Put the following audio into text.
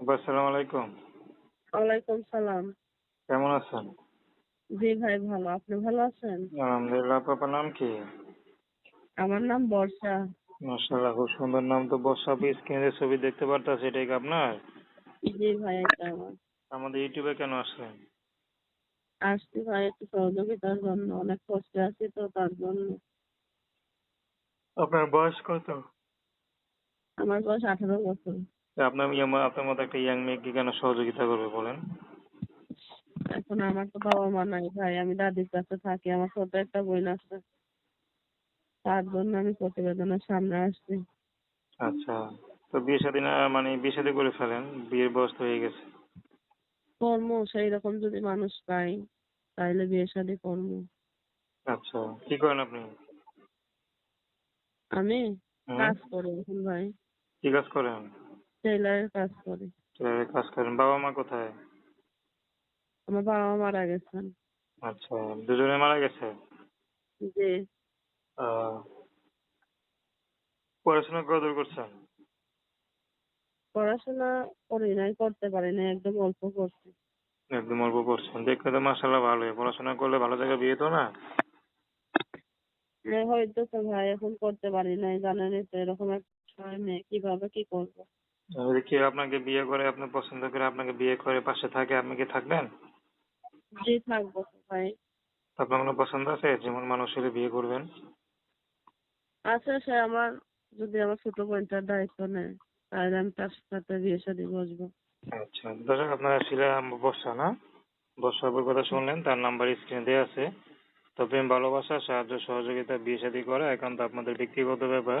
আসসালামু আলাইকুম। ওয়ালাইকুম সালাম। কেমন আছেন? জি ভাই ভালো। আপনি ভালো আছেন? আলহামদুলিল্লাহ আপনার নাম কি? আমার নাম বর্ষা। মাশাআল্লাহ খুব সুন্দর নাম তো বর্ষা স্ক্রিনে ছবি দেখতে কি আপনার? জি ভাই এটা আমার। আমাদের ইউটিউবে কেন আসলেন? আসছি ভাই একটু সহযোগিতার জন্য। অনেক কষ্টে আছি তো তার জন্য। আপনার বয়স কত? আমার বয়স আঠারো বছর। আপনার ইয়া- আপনার মতো একটা ইয়াং মেয়েকে কেন সহযোগিতা করবে বলেন? এখন আমার তো বাবা মা নাই ভাই আমি দাদির কাছে থাকি আমার ছোট একটা বোন আছে। তার জন্য আমি প্রতিবেদনের সামনে আসছি। আচ্ছা তো বিয়ে শাদী না মানে বিয়ে শাদী করে ফেলেন বিয়ের বয়স হয়ে গেছে। কর্ম সেই রকম যদি মানুষ পাই তাহলে বিয়ে শাদী করব। আচ্ছা কি করেন আপনি? আমি কাজ করি এখন ভাই। কি কাজ করেন? টেইলারের কাজ করি টেলারের কাজ করেন বাবা মা কোথায়? আমার বাবা মারা গেছেন। আচ্ছা দুজনে মারা গেছে? জি। পড়াশোনা কতদূর করছেন? পড়াশোনা করি নাই করতে পারি নাই একদম অল্প করছি। একদম অল্প করছেন। দেখতে তো মাসাল্লাহ ভালোই। পড়াশোনা করলে ভালো জায়গায় বিয়ে তো না? হয়তো তো ভাই এখন করতে পারি নাই জানেনই তো এরকম একটা সময় মেয়ে কীভাবে কি করব? কেউ আপনাকে বিয়ে করে আপনি পছন্দ করে আপনাকে বিয়ে করে পাশে থাকে আপনি কি থাকবেন? জি থাকব ভাই আপনার কোনো পছন্দ আছে? যেমন মানুষ হলে বিয়ে করবেন। আচ্ছা সে আমার যদি আমার ছোট বোনটার দায়িত্ব নেয় তাহলে আমি তার সাথে বিয়ে শাদী বসবো। আচ্ছা দর্শক আপনারা ছিলেন বর্ষা না? বর্ষাপুর কথা শুনলেন তার নাম্বার স্ক্রিনে দেওয়া আছে। তো প্রেম ভালোবাসা সাহায্য সহযোগিতা বিয়ে শাদী করা একান্ত আপনাদের ব্যক্তিগত ব্যাপার।